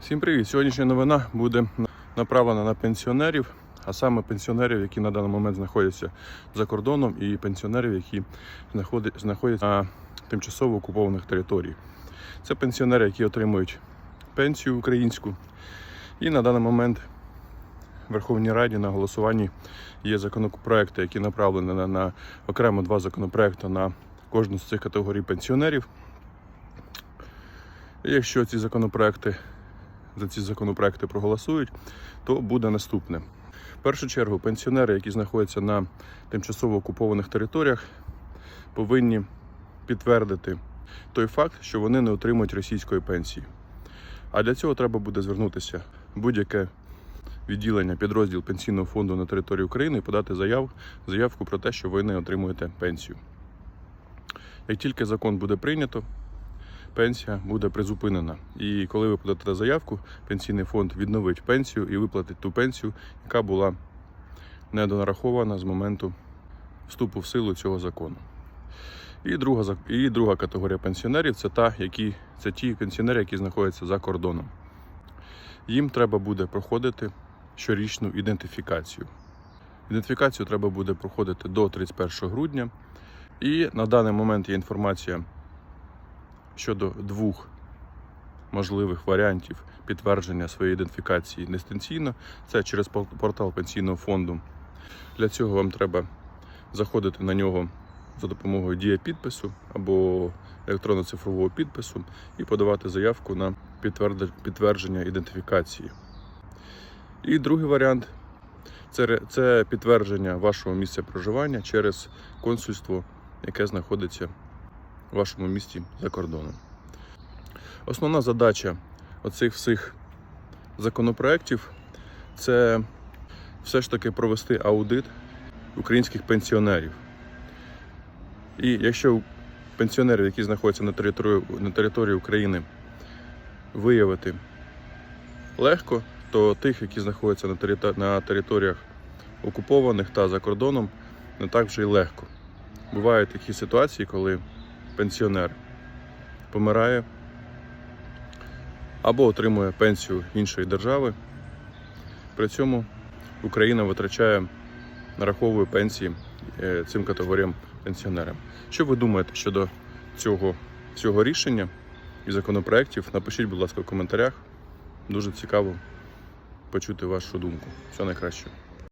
Всім привіт! Сьогоднішня новина буде направлена на пенсіонерів, а саме пенсіонерів, які на даний момент знаходяться за кордоном, і пенсіонерів, які знаходяться на тимчасово окупованих територіях. Це пенсіонери, які отримують пенсію українську. І на даний момент в Верховній Раді на голосуванні є законопроекти, які направлені на, на окремо два законопроекти на кожну з цих категорій пенсіонерів. І якщо ці законопроекти за ці законопроекти проголосують, то буде наступне. В першу чергу пенсіонери, які знаходяться на тимчасово окупованих територіях, повинні підтвердити той факт, що вони не отримують російської пенсії. А для цього треба буде звернутися будь-яке відділення, підрозділ пенсійного фонду на території України і подати заяв, заявку про те, що ви не отримуєте пенсію. Як тільки закон буде прийнято, пенсія буде призупинена. І коли ви подасте заявку, пенсійний фонд відновить пенсію і виплатить ту пенсію, яка була недонарахована з моменту вступу в силу цього закону. І друга, і друга категорія пенсіонерів це, та, які, це ті пенсіонери, які знаходяться за кордоном. Їм треба буде проходити щорічну ідентифікацію. Ідентифікацію треба буде проходити до 31 грудня. І на даний момент є інформація щодо двох можливих варіантів підтвердження своєї ідентифікації дистанційно. Це через портал пенсійного фонду. Для цього вам треба заходити на нього за допомогою дія підпису або електронно-цифрового підпису і подавати заявку на підтвердження ідентифікації. І другий варіант це, це підтвердження вашого місця проживання через консульство, яке знаходиться вашому місті за кордоном. Основна задача оцих всіх законопроєктів це все ж таки провести аудит українських пенсіонерів. І якщо пенсіонерів, які знаходяться на території, на території України, виявити легко, то тих, які знаходяться на, територ- на територіях окупованих та за кордоном, не так вже й легко. Бувають такі ситуації, коли пенсіонер помирає або отримує пенсію іншої держави. При цьому Україна витрачає, нараховує пенсії е, цим категоріям пенсіонерам. Що ви думаєте щодо цього, цього рішення і законопроєктів? Напишіть, будь ласка, в коментарях. Дуже цікаво почути вашу думку. Всього найкращого.